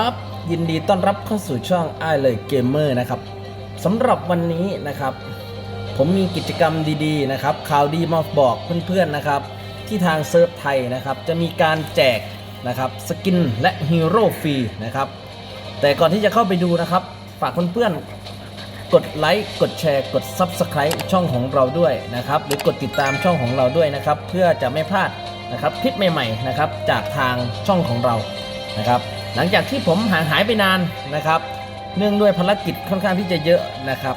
ครับยินดีต้อนรับเข้าสู่ช่องไอเลยเกมเมอร์นะครับสำหรับวันนี้นะครับ ผมมีกิจกรรมดีๆนะครับข่าวดีมาบอกเพื่อนๆนะครับ ที่ทางเซิร์ฟไทยนะครับ จะมีการแจกนะครับสกินและฮีโร่ฟรีนะครับ แต่ก่อนที่จะเข้าไปดูนะครับ ฝากเพื่อนๆกดไลค์กดแชร์กด Subscribe ช่องของเราด้วยนะครับ หรือกดติดตามช่องของเราด้วยนะครับ เพื่อจะไม่พลาดนะครับคลิปใหม่ๆนะครับจากทางช่องของเรานะครับ หลังจากที่ผมห่างหายไปนานนะครับ เนื่องด้วยภารกิจค่อนข้างที่จะเยอะนะครับ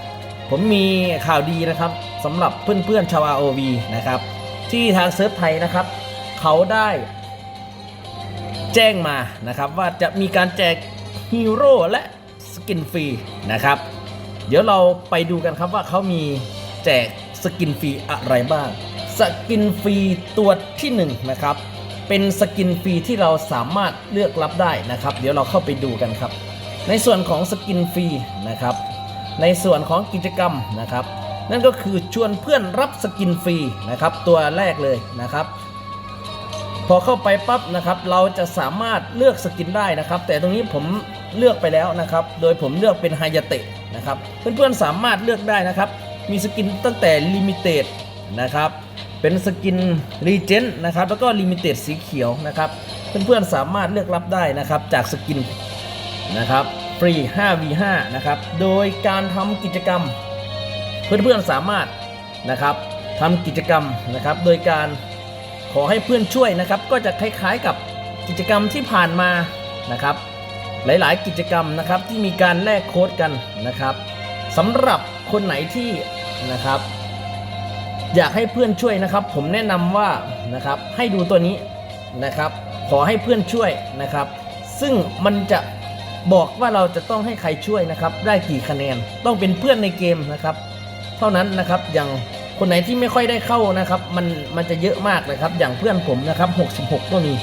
ผมมีข่าวดีนะครับสำหรับเพื่อนๆชาว ROV นะครับ ที่ทางเซิร์ฟไทยนะครับ เขาได้แจ้งมานะครับ ว่าจะมีการแจกฮีโร่และสกินฟรีนะครับ เดี๋ยวเราไปดูกันครับว่าเขามีแจกสกินฟรีอะไรบ้าง สกินฟรีตัวที่1นงนะครับ เป็นสกินฟรีที่เราสามารถเลือกรับได้นะครับ เดี๋ยวเราเข้าไปดูกันครับ ในส่วนของสกินฟรีนะครับ ในส่วนของกิจกรรมนะครับ นั่นก็คือชวนเพื่อนรับสกินฟรีนะครับ ตัวแรกเลยนะครับ พอเข้าไปปั๊บนะครับ เราจะสามารถเลือกสกินได้นะครับ แต่ตรงนี้ผมเลือกไปแล้วนะครับ โดยผมเลือกเป็นไฮยาเตะนะครับ เพื่อนๆสามารถเลือกได้นะครับ มีสกินตั้งแต่ลิมิเต็ดนะครับ เป็นสกินรีเจนนะครับแล้วก็ลิมิเต็ดสีเขียวนะครับเพื่อนๆสามารถเลือกรับได้นะครับจากสกินนะครับฟรี 5v5 นะครับโดยการทำกิจกรรม เพื่อนๆสามารถนะครับทำกิจกรรมนะครับโดยการขอให้เพื่อนช่วยนะครับก็จะคล้ายๆกับกิจกรรมที่ผ่านมานะครับหลายๆ กิจกรรมนะครับที่มีการแลกโค้ดกันนะครับสำหรับคนไหนที่นะครับ อยากให้เพื่อนช่วยนะครับ ผมแนะนำว่านะครับให้ดูตัวนี้นะครับ ขอให้เพื่อนช่วยนะครับ ซึ่งมันจะบอกว่าเราจะต้องให้ใครช่วยนะครับ ได้กี่คะแนนต้องเป็นเพื่อนในเกมนะครับ เท่านั้นนะครับอย่างคนไหนที่ไม่ค่อยได้เข้านะครับ มันมันจะเยอะมากเลยครับ อย่างเพื่อนผมนะครับ 66 ก็มี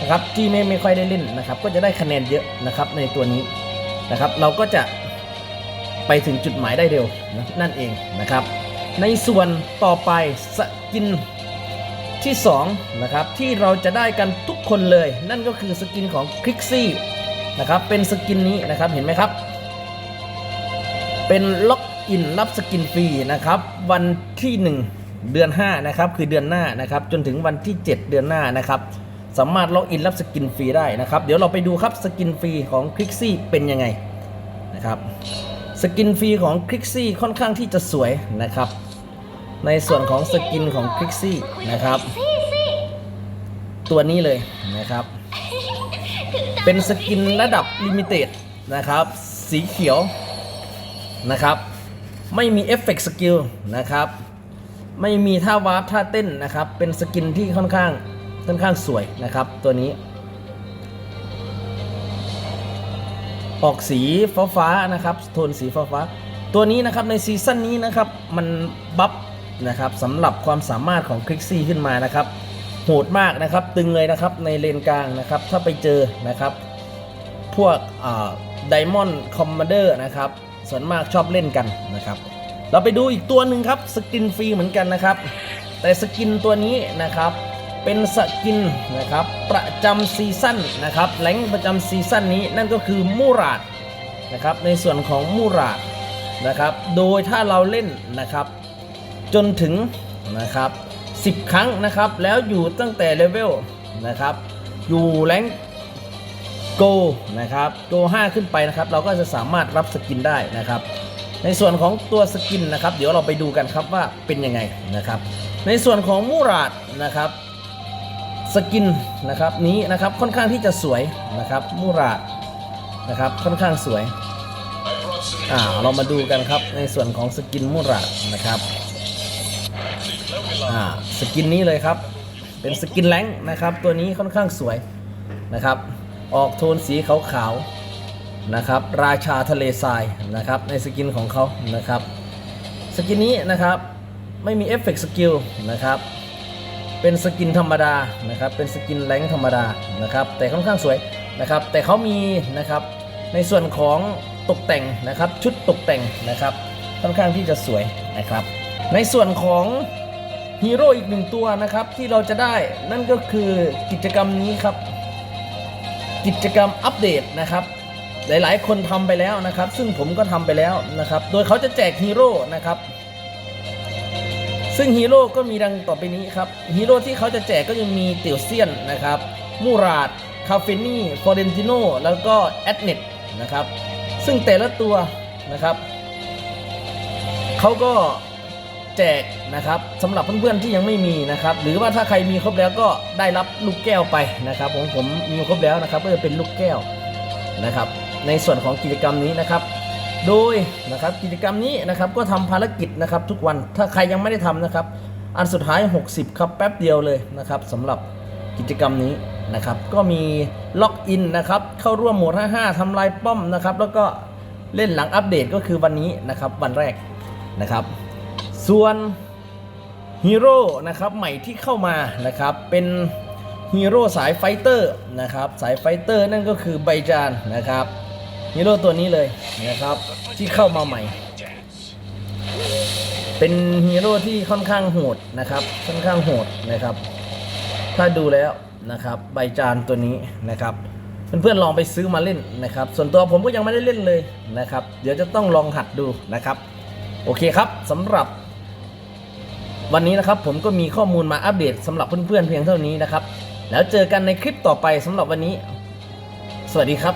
นะครับที่ไม่ไม่ค่อยได้เล่นนะครับ ก็จะได้คะแนนเยอะนะครับในตัวนี้นะครับ เราก็จะไปถึงจุดหมายได้เร็วนะนั่นเองนะครับ ในส่วนต่อไปสกินที่2นะครับที่เราจะได้กันทุกคนเลย นั่นก็คือสกินของคลิกซี่นะครับเป็นสกินนี้นะครับเห็นไหมครับ เป็นล็อกอินรับสกินฟรีนะครับวันที่ 1 เดือน5นะครับคือเดือนหน้านะครับจนถึงวันที่ 7 เดือนหน้านะครับสามารถล็อกอินรับสกินฟรีได้นะครับ เดี๋ยวเราไปดูครับสกินฟรีของคลิกซี่เป็นยังไงนะครับสกินฟรีของคลิกซี่ค่อนข้างที่จะสวยนะครับ ในส่วนของสกินของคลิกซี่นะครับ ตัวนี้เลยนะครับ เป็นสกินระดับลิมิเต็ดนะครับ สีเขียวนะครับ ไม่มีเอฟเฟกต์สกิลนะครับ ไม่มีท่าวาร์ปท่าเต้นนะครับ เป็นสกินที่ค่อนข้างค่อนข้างสวยนะครับ ตัวนี้ ออกสีฟ้าฟ้าๆนะครับ โทนสีฟ้าฟ้าๆตัวนี้นะครับในซีซั่นนี้นะครับ มันบัฟ นะครับสำหรับความสามารถของคลิกซี่ขึ้นมานะครับโหดมากนะครับตึงเลยนะครับในเลนกลางนะครับถ้าไปเจอนะครับ พวกไดมอนด์คอมมานเดอร์นะครับส่วนมากชอบเล่นกันนะครับ เราไปดูอีกตัวหนึ่งครับสกินฟรีเหมือนกันนะครับ แต่สกินตัวนี้นะครับเป็นสกินนะครับประจำซีซั่นนะครับแรงค์ประจำซีซั่นนี้นั่นก็คือมูราดนะครับในส่วนของมูราดนะครับโดยถ้าเราเล่นนะครับ จนถึงนะครับ10 ครั้งนะครับ แล้วอยู่ตั้งแต่เลเวลนะครับ อยู่แรงค์โกนะครับโก5ขึ้นไปนะครับ เราก็จะสามารถรับสกินได้นะครับ ในส่วนของตัวสกินนะครับ เดี๋ยวเราไปดูกันครับว่าเป็นยังไงนะครับ ในส่วนของมูราดนะครับสกินนะครับนี้นะครับค่อนข้างที่จะสวยนะครับมูราดนะครับค่อนข้างสวยอ่าเรามาดูกันครับในส่วนของสกินมูราดนะครับ อ่าสกินนี้เลยครับ เป็นสกินแรงค์นะครับ ตัวนี้ค่อนข้างสวยนะครับ ออกโทนสีขาวๆนะครับ ราชาทะเลทรายนะครับ ในสกินของเขานะครับ สกินนี้นะครับไม่มีเอฟเฟกต์สกิลนะครับ เป็นสกินธรรมดานะครับ เป็นสกินแรงค์ธรรมดานะครับ แต่ค่อนข้างสวยนะครับ แต่เขามีนะครับ ในส่วนของตกแต่งนะครับ ชุดตกแต่งนะครับ ค่อนข้างที่จะสวยนะครับ ในส่วนของ ฮีโร่อีกหนึ่งตัวนะครับที่เราจะได้นั่นก็คือกิจกรรมนี้ครับ กิจกรรมอัปเดตนะครับ หลายๆ คนทำไปแล้วนะครับ ซึ่งผมก็ทำไปแล้วนะครับ โดยเขาจะแจกฮีโร่นะครับ ซึ่งฮีโร่ก็มีดังต่อไปนี้ครับฮีโร่ที่เขาจะแจกก็ยังมีเตียวเซียนนะครับมูราดคาเฟนี่ฟอเรนติโนแล้วก็แอดเน็ตนะครับ ซึ่งแต่ละตัวนะครับเขาก็ แจกนะครับสำหรับเพื่อนๆที่ยังไม่มีนะครับ หรือว่าถ้าใครมีครบแล้วก็ได้รับลูกแก้วไปนะครับผมผมมีครบแล้วนะครับก็จะเป็นลูกแก้วนะครับ ในส่วนของกิจกรรมนี้นะครับ โดยนะครับกิจกรรมนี้นะครับก็ทำภารกิจนะครับ ทุกวันถ้าใครยังไม่ได้ทำนะครับ อันสุดท้าย 60 ครับแป๊บเดียวเลยนะครับสำหรับกิจกรรมนี้นะครับ ก็มีล็อกอินนะครับ เข้าร่วมโหมด55ทำลายป้อมนะครับ แล้วก็เล่นหลังอัปเดตก็คือวันนี้นะครับ วันแรกนะครับ ส่วนฮีโร่นะครับใหม่ที่เข้ามานะครับเป็นฮีโร่สายไฟเตอร์นะครับสายไฟเตอร์นั่นก็คือไบจานนะครับฮีโร่ตัวนี้เลยนะครับที่เข้ามาใหม่ เป็นฮีโร่ที่ค่อนข้างโหดนะครับค่อนข้างโหดนะครับ ถ้าดูแล้วนะครับใบจานตัวนี้นะครับเพื่อนๆลองไปซื้อมาเล่นนะครับ ส่วนตัวผมก็ยังไม่ได้เล่นเลยนะครับ เดี๋ยวจะต้องลองหัดดูนะครับ โอเคครับสำหรับ วันนี้นะครับผมก็มีข้อมูลมาอัปเดตสำหรับเพื่อนๆเพียงเท่านี้นะครับ แล้วเจอกันในคลิปต่อไปสำหรับวันนี้ สวัสดีครับ